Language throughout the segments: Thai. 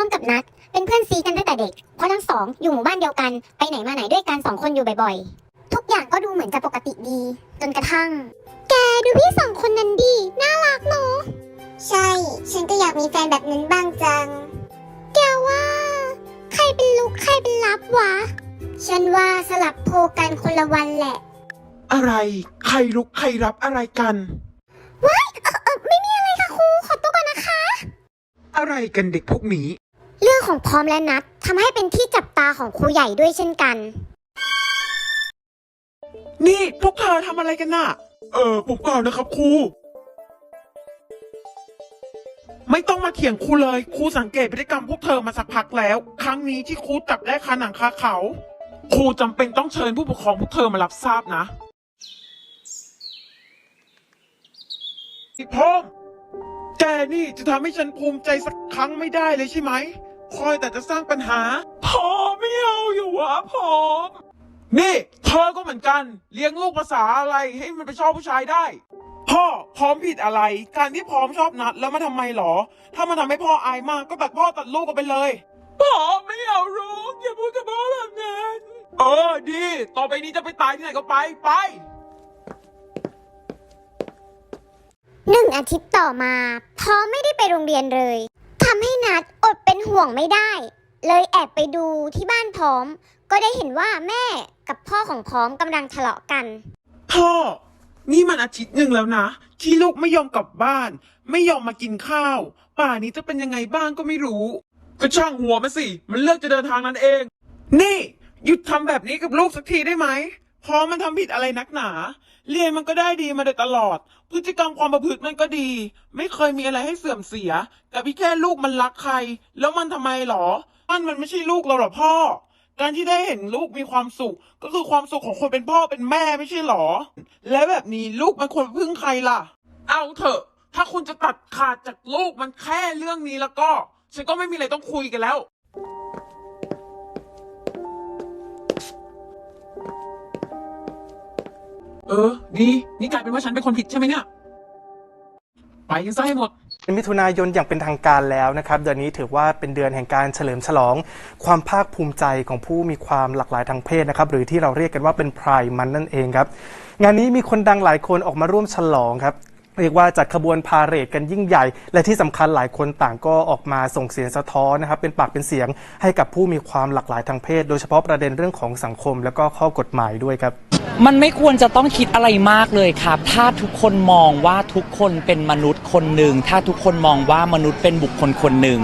อมกับนัดเป็นเพื่อนซีกันตั้งแต่เด็ก เพราะทั้งสองอยู่หมู่บ้านเดียวกัน ไปไหนมาไหนด้วยกันสองคนอยู่บ่อยๆ ทุกอย่างก็ดูเหมือนจะปกติดี จนกระทั่ง แกดูพี่สองคนนั้นดี น่ารักเนาะ ใช่ ฉันก็อยากมีแฟนแบบนั้นบ้างจัง แกว่า ใครเป็นลุกใครเป็นลับวะ ฉันว่าสลับโพกันคนละวันแหละ อะไร ใครลุกใครรับอะไรกันเออเออไม่มีอะไรค่ะครู ขอตัวก่อนนะคะ อะไรกันเด็กพวกนี้ เรื่องของพร้อมและนัดทำให้เป็นที่จับตาของครูใหญ่ด้วยเช่นกัน นี่พวกเธอทำอะไรกันน่ะ เออผมเปล่านะครับครู ไม่ต้องมาเถียงครูเลยครูสังเกตพฤติกรรมพวกเธอมาสักพักแล้ว ครั้งนี้ที่ครูจับได้คาหนังคาเขาครูจำเป็นต้องเชิญผู้ปกครองพวกเธอมารับทราบนะพี่พงษ์แกนี่จะทำให้ฉันภูมิใจสักครั้งไม่ได้เลยใช่ไหม คอยแต่จะสร้างปัญหา พอไม่เอาอยู่วะพอมนี่เธอก็เหมือนกัน เลี้ยงลูกภาษาอะไรให้มันไปชอบผู้ชายได้ พ่อพร้อมผิดอะไร การที่พร้อมชอบนัดแล้วมาทำไมหรอ ถ้ามันทำให้พ่ออายมากก็ตัดพ่อตัดลูกกันไปเลยพ่อไม่เอาลูกอย่าพูดกับพ่อแบบนั้นเออดี ต่อไปนี้จะไปตายที่ไหนก็ไปไปหนึ่งอาทิตย์ต่อมาพร้อมไม่ได้ไปโรงเรียนเลย ทำให้นัดอดเป็นห่วงไม่ได้ เลยแอบไปดูที่บ้านพร้อม ก็ได้เห็นว่าแม่กับพ่อของพร้อมกำลังทะเลาะกัน พ่อ นี่มันอาทิตย์หนึ่งแล้วนะ ที่ลูกไม่ยอมกลับบ้าน ไม่ยอมมากินข้าว ป่านี้จะเป็นยังไงบ้างก็ไม่รู้ ก็ช่างหัวมาสิ มันเลือกจะเดินทางนั้นเอง นี่ หยุดทำแบบนี้กับลูกสักทีได้ไหม เพราะมันทำผิดอะไรนักหนา เรียนมันก็ได้ดีมาโดยตลอด พฤติกรรมความประพฤติมันก็ดี ไม่เคยมีอะไรให้เสื่อมเสียแต่พี่แค่ลูกมันรักใคร แล้วมันทำไมหรอ มันมันไม่ใช่ลูกเราหรอพ่อ การที่ได้เห็นลูกมีความสุข ก็คือความสุขของคนเป็นพ่อเป็นแม่ไม่ใช่หรอ และแบบนี้ลูกมันควรพึ่งใครล่ะ เอาเถอะ ถ้าคุณจะตัดขาดจากลูกมันแค่เรื่องนี้แล้วก็ ฉันก็ไม่มีอะไรต้องคุยกันแล้ว เออ ดี นี่กลายเป็นว่าฉันเป็นคนผิดใช่ไหมเนี่ย ไปกันซะให้หมดเป็นมิถุนายนอย่างเป็นทางการแล้วนะครับ เดือนนี้ถือว่าเป็นเดือนแห่งการเฉลิมฉลอง ความภาคภูมิใจของผู้มีความหลากหลายทางเพศนะครับ หรือที่เราเรียกกันว่าเป็นพรายมันนั่นเองครับ งานนี้มีคนดังหลายคนออกมาร่วมฉลองครับ เรียกว่าจัดขบวนพาเหรดกันยิ่งใหญ่ และที่สำคัญหลายคนต่างก็ออกมาส่งเสียงสะท้อนนะครับ เป็นปากเป็นเสียงให้กับผู้มีความหลากหลายทางเพศ โดยเฉพาะประเด็นเรื่องของสังคม แล้วก็ข้อกฎหมายด้วยครับ มันไม่ควรจะต้องคิดอะไรมากเลยครับ ถ้าทุกคนมองว่าทุกคนเป็นมนุษย์คนหนึ่ง ถ้าทุกคนมองว่ามนุษย์เป็นบุคคลคนหนึ่ง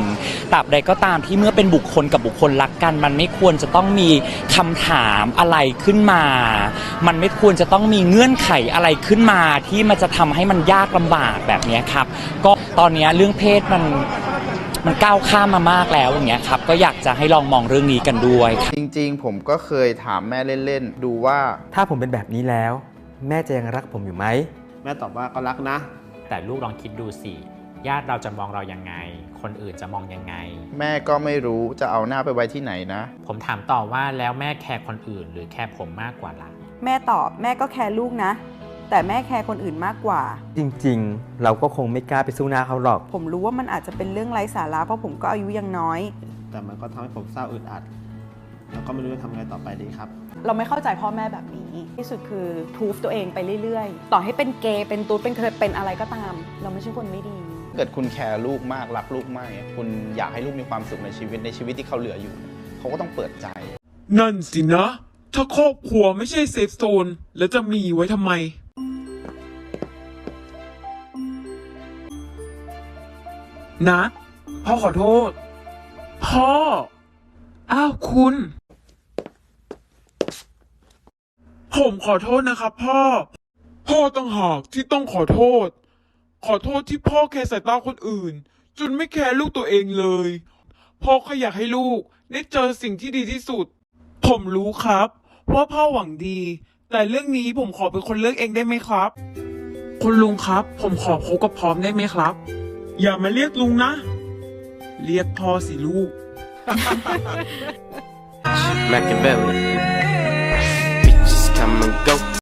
ตราบใดก็ตามที่เมื่อเป็นบุคคลกับบุคคลรักกัน มันไม่ควรจะต้องมีคำถามอะไรขึ้นมา มันไม่ควรจะต้องมีเงื่อนไขอะไรขึ้นมา ที่มันจะทำให้มันยากลำบากแบบเนี้ยครับ ก็ตอนเนี้ยเรื่องเพศมัน มันก้าวข้ามมามากแล้วอย่างเงี้ยครับก็อยากจะให้ลองมองเรื่องนี้กันด้วย จริงๆ ผมก็เคยถามแม่เล่นๆ ดูว่าถ้าผมเป็นแบบนี้แล้ว แม่จะยังรักผมอยู่ไหม แม่ตอบว่าก็รักนะ แต่ลูกลองคิดดูสิญาติเราจะมองเรายังไง คนอื่นจะมองยังไง แม่ก็ไม่รู้จะเอาหน้าไปไว้ที่ไหนนะ ผมถามต่อว่าแล้วแม่แคร์คนอื่น หรือแคร์ผมมากกว่าล่ะ แม่ตอบแม่ก็แคร์ลูกนะ แต่แม่แคร์คนอื่นมากกว่า จริงๆ เราก็คงไม่กล้าไปสู้หน้าเขาหรอก ผมรู้ว่ามันอาจจะเป็นเรื่องไร้สาระเพราะผมก็อายุยังน้อย แต่มันก็ทำให้ผมเศร้าอึดอัด แล้วก็ไม่รู้จะทำไงต่อไปดีครับ เราไม่เข้าใจพ่อแม่แบบนี้ ที่สุดคือทูฟตัวเองไปเรื่อยๆ ต่อให้เป็นเกย์เป็นตูดเป็นเคยเป็นอะไรก็ตาม เราไม่ใช่คนไม่ดี เกิดคุณแคร์ลูกมากรักลูกมากเนี่ยคุณอยากให้ลูกมีความสุขในชีวิตในชีวิตที่เขาเหลืออยู่ เขาก็ต้องเปิดใจ นั่นสินะ ถ้าครอบครัวไม่ใช่เซฟโซนแล้วจะมีไว้ทำไม นัดพ่อขอโทษ พ่อ อ้าวคุณ ผมขอโทษนะครับ พ่อ พ่อต้องหากที่ต้องขอโทษ ขอโทษที่พ่อแคร์สายตาคนอื่น จนไม่แคร์ลูกตัวเองเลย พ่อแค่อยากให้ลูก ได้เจอสิ่งที่ดีที่สุด ผมรู้ครับ ว่าพ่อหวังดี แต่เรื่องนี้ผมขอเป็นคนเลือกเองได้ไหมครับ คุณลุงครับ ผมขอพบกับพร้อมได้ไหมครับ อย่ามาเรียกลุงนะ เรียกพ่อสิลูก Machiavelli. Bitches come and go.